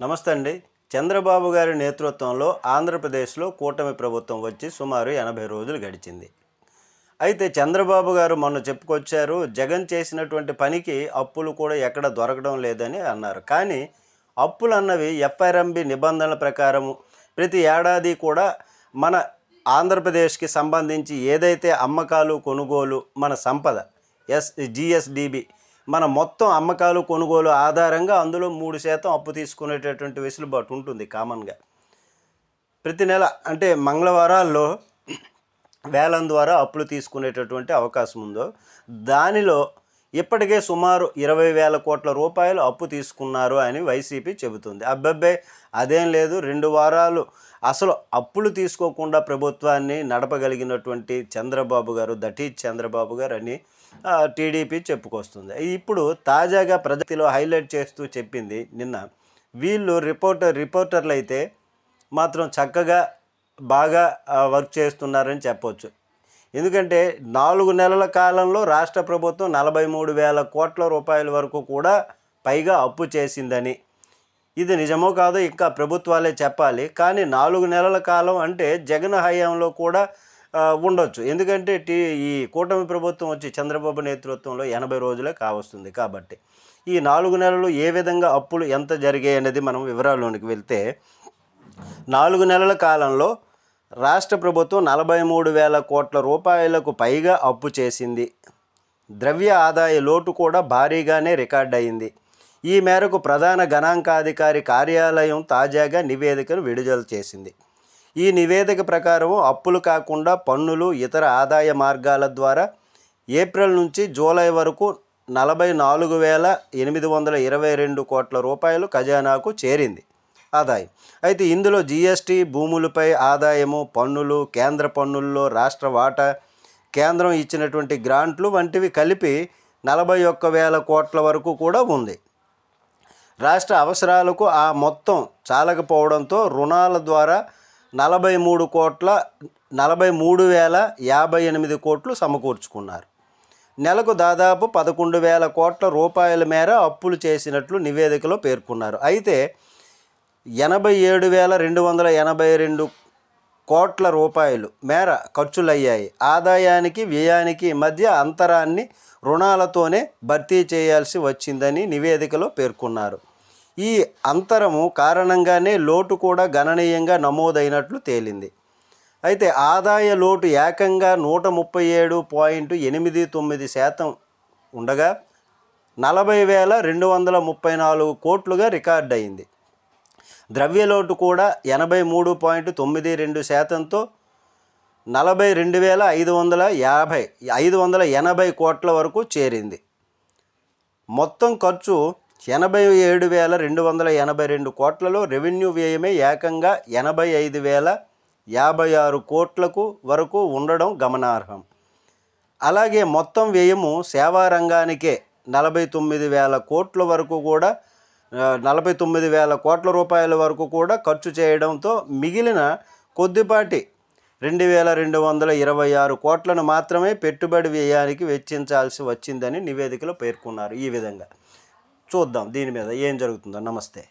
నమస్తే అండి. చంద్రబాబు గారి నేతృత్వంలో ఆంధ్రప్రదేశ్లో కూటమి ప్రభుత్వం వచ్చి సుమారు ఎనభై రోజులు గడిచింది. అయితే చంద్రబాబు గారు మొన్న చెప్పుకొచ్చారు జగన్ చేసినటువంటి పనికి అప్పులు కూడా ఎక్కడ దొరకడం లేదని అన్నారు. కానీ అప్పులు అన్నవి ఎఫ్ఆర్ఎంబి నిబంధనల ప్రకారం ప్రతి ఏడాది కూడా మన ఆంధ్రప్రదేశ్కి సంబంధించి ఏదైతే అమ్మకాలు కొనుగోలు మన సంపద ఎస్ జిఎస్డిబి మన మొత్తం అమ్మకాలు కొనుగోలు ఆధారంగా అందులో మూడు శాతం అప్పు తీసుకునేటటువంటి వెసులుబాటు ఉంటుంది కామన్గా. ప్రతి నెల అంటే మంగళవారాల్లో వేలం ద్వారా అప్పులు తీసుకునేటటువంటి అవకాశం ఉందో దానిలో ఇప్పటికే సుమారు ఇరవై వేల కోట్ల రూపాయలు అప్పు తీసుకున్నారు అని వైసీపీ చెబుతుంది. అబ్బబ్బే అదేం లేదు రెండు వారాలు అసలు అప్పులు తీసుకోకుండా ప్రభుత్వాన్ని నడపగలిగినటువంటి చంద్రబాబు గారు దటీ చంద్రబాబు గారు అని టీడీపీ చెప్పుకొస్తుంది. ఇప్పుడు తాజాగా ప్రజతిలో హైలైట్ చేస్తూ చెప్పింది నిన్న వీళ్ళు రిపోర్టర్ రిపోర్టర్లు అయితే మాత్రం చక్కగా బాగా వర్క్ చేస్తున్నారని చెప్పవచ్చు ఎందుకంటే నాలుగు నెలల కాలంలో రాష్ట్ర ప్రభుత్వం నలభై మూడు వేల కోట్ల రూపాయల వరకు కూడా పైగా అప్పు చేసిందని ఇది నిజమో కాదో ఇంకా ప్రభుత్వాలే చెప్పాలి. కానీ నాలుగు నెలల కాలం అంటే జగన్ హయాంలో కూడా ఉండొచ్చు. ఎందుకంటే టీ ఈ కూటమి ప్రభుత్వం వచ్చి చంద్రబాబు నేతృత్వంలో ఎనభై రోజులే కావస్తుంది కాబట్టి. ఈ నాలుగు నెలలు ఏ విధంగా అప్పులు ఎంత జరిగాయి అనేది మనం వివరాల్లోనికి వెళ్తే నాలుగు నెలల కాలంలో రాష్ట్ర ప్రభుత్వం నలభై మూడు వేల కోట్ల రూపాయలకు పైగా అప్పు చేసింది. ద్రవ్య ఆదాయ లోటు కూడా భారీగానే రికార్డ్ అయింది ఈ మేరకు ప్రధాన గణాంకాధికారి కార్యాలయం తాజాగా నివేదికను విడుదల చేసింది. ఈ నివేదిక ప్రకారం అప్పులు కాకుండా పన్నులు ఇతర ఆదాయ మార్గాల ద్వారా ఏప్రిల్ నుంచి జూలై వరకు నలభై నాలుగు వేల ఎనిమిది వందల ఇరవై రెండు కోట్ల రూపాయలు ఖజానాకు చేరింది ఆదాయం. అయితే ఇందులో జీఎస్టీ భూములపై ఆదాయము పన్నులు కేంద్ర పన్నుల్లో రాష్ట్ర వాటా కేంద్రం ఇచ్చినటువంటి గ్రాంట్లు వంటివి కలిపి నలభై ఒక్క వేల కోట్ల వరకు కూడా ఉంది. రాష్ట్ర అవసరాలకు ఆ మొత్తం చాలకపోవడంతో రుణాల ద్వారా నలభై మూడు కోట్ల నలభై మూడు వేల యాభై ఎనిమిది కోట్లు సమకూర్చుకున్నారు. నెలకు దాదాపు పదకొండు వేల కోట్ల రూపాయల మేర అప్పులు చేసినట్లు నివేదికలో పేర్కొన్నారు. అయితే ఎనభై ఏడు వేల రెండు వందల ఎనభై రెండు కోట్ల రూపాయలు మేర ఖర్చులయ్యాయి. ఆదాయానికి వ్యయానికి మధ్య అంతరాన్ని రుణాలతోనే భర్తీ చేయాల్సి వచ్చిందని నివేదికలో పేర్కొన్నారు. ఈ అంతరము కారణంగానే లోటు కూడా గణనీయంగా నమోదైనట్లు తేలింది. అయితే ఆదాయ లోటు ఏకంగా నూట ముప్పై ఏడు పాయింట్ ఎనిమిది తొమ్మిది శాతం ఉండగా నలభై వేల రెండు వందల ముప్పై నాలుగు కోట్లుగా రికార్డ్ అయింది ద్రవ్యలోటు కూడా ఎనభై మూడు పాయింట్ తొమ్మిది రెండు శాతంతో నలభై రెండు వేల ఐదు వందల యాభై ఐదు వందల ఎనభై కోట్ల వరకు చేరింది. మొత్తం ఖర్చు ఎనభై ఏడు వేల రెండు వందల ఎనభై రెండు కోట్లలో రెవెన్యూ వ్యయమే ఏకంగా ఎనభై ఐదు వేల యాభై ఆరు కోట్లకు వరకు ఉండడం గమనార్హం. అలాగే మొత్తం వ్యయము సేవా రంగానికే నలభై తొమ్మిది వేల కోట్ల వరకు కూడా నలభై తొమ్మిది వేల కోట్ల రూపాయల వరకు కూడా ఖర్చు చేయడంతో మిగిలిన కొద్దిపాటి రెండు వేల రెండు వందల ఇరవై ఆరు కోట్లను మాత్రమే పెట్టుబడి వ్యయానికి వెచ్చించాల్సి వచ్చిందని నివేదికలో పేర్కొన్నారు ఈ విధంగా. చూద్దాం దీని మీద ఏం జరుగుతుందో. నమస్తే.